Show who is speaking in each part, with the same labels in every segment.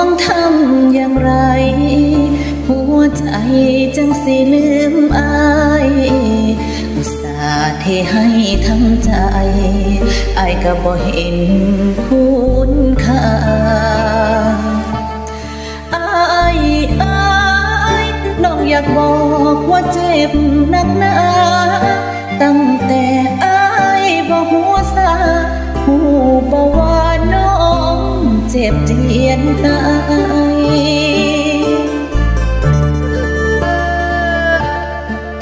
Speaker 1: น้องทำอย่างไร หัวใจจังสิลืมอาย อุตส่าห์เทให้ทั้งใจอายก็บ่เห็นคุณค่าอายอายน้องอยากบอกว่าเจ็บหนักหนาตั้งแต่อายบ่หัวซา บเจียนตาย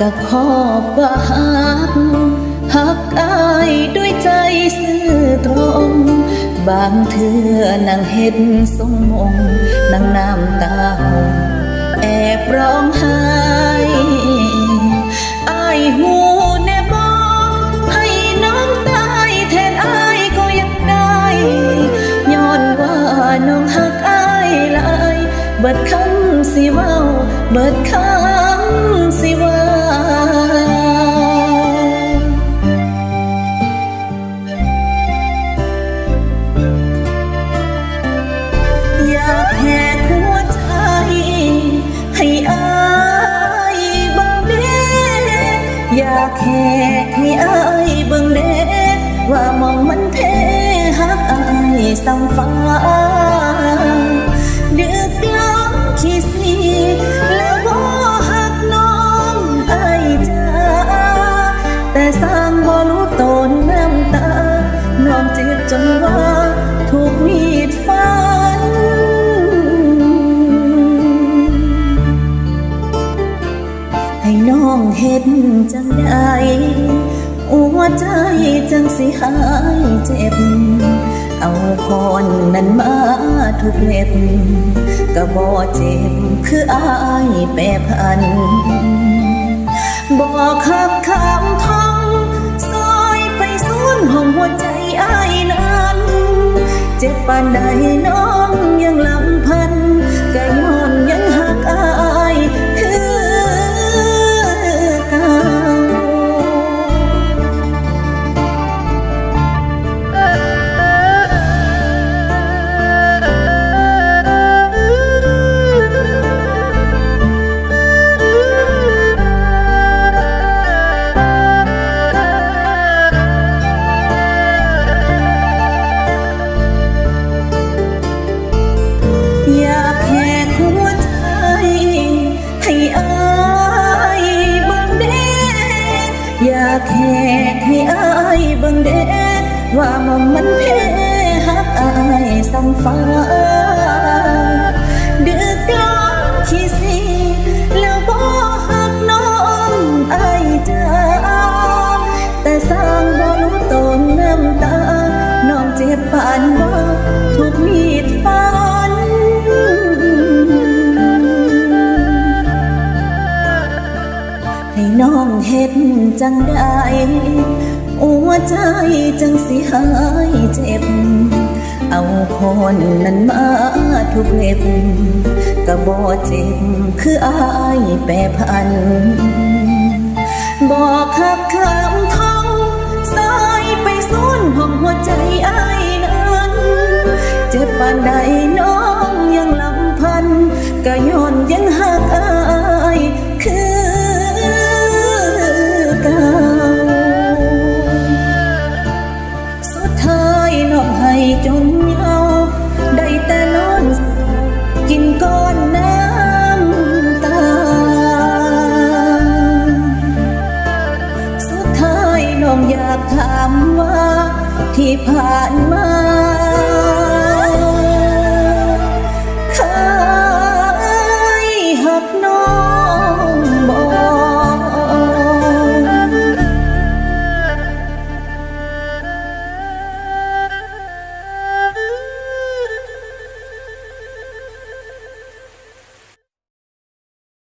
Speaker 1: ก็ขอบว่าหักหักอายด้วยใจซื่อตรง บางเทือนางเห็นสมมงนางน้ำตาหงแอบร้องไห้อายหูแบิดคำสิเว้า เบิดคำสิว่าอยากแหกหัวใจ ให้อายเบังเดอยากแหกให้อายเบังเดว่ามองมันเพหักอายสังฟ้า มีดฟัน ให้น้องเห็นจังใดหัวใจจังสิหายเจ็บ เอาคอนนั้นมาทุกเม็ดก็บ่เจ็บคืออายแปรพัน บอกขับคำท่องซอยไปสูนห้องหัวใจ เจ็บปานใดน้องยังลำพัน สังฟ้าดึกล้ำขี้สีแล้วบ่หักน้องอายจ้าแต่สร้างบ่รู้ตนน้ำตา น้องเจ็บปานบ่ถูกมีดฟันให้น้องเห็นจังได้หัวใจจังสิหายเจ็บ เอาคนนั้นมาทุกเล็บกะบ่เจ็บคืออายแปรพัน บอกขับคำท่องสายไปสูนห้องหัวใจอายนั้น เจ็บปานใดน้องยังลำพันก็ย้อนยัง ให้จนเงาได้แต่นอน กินก้อนน้ำตา สุดท้ายน้องอยากถามว่าที่ผ่านมา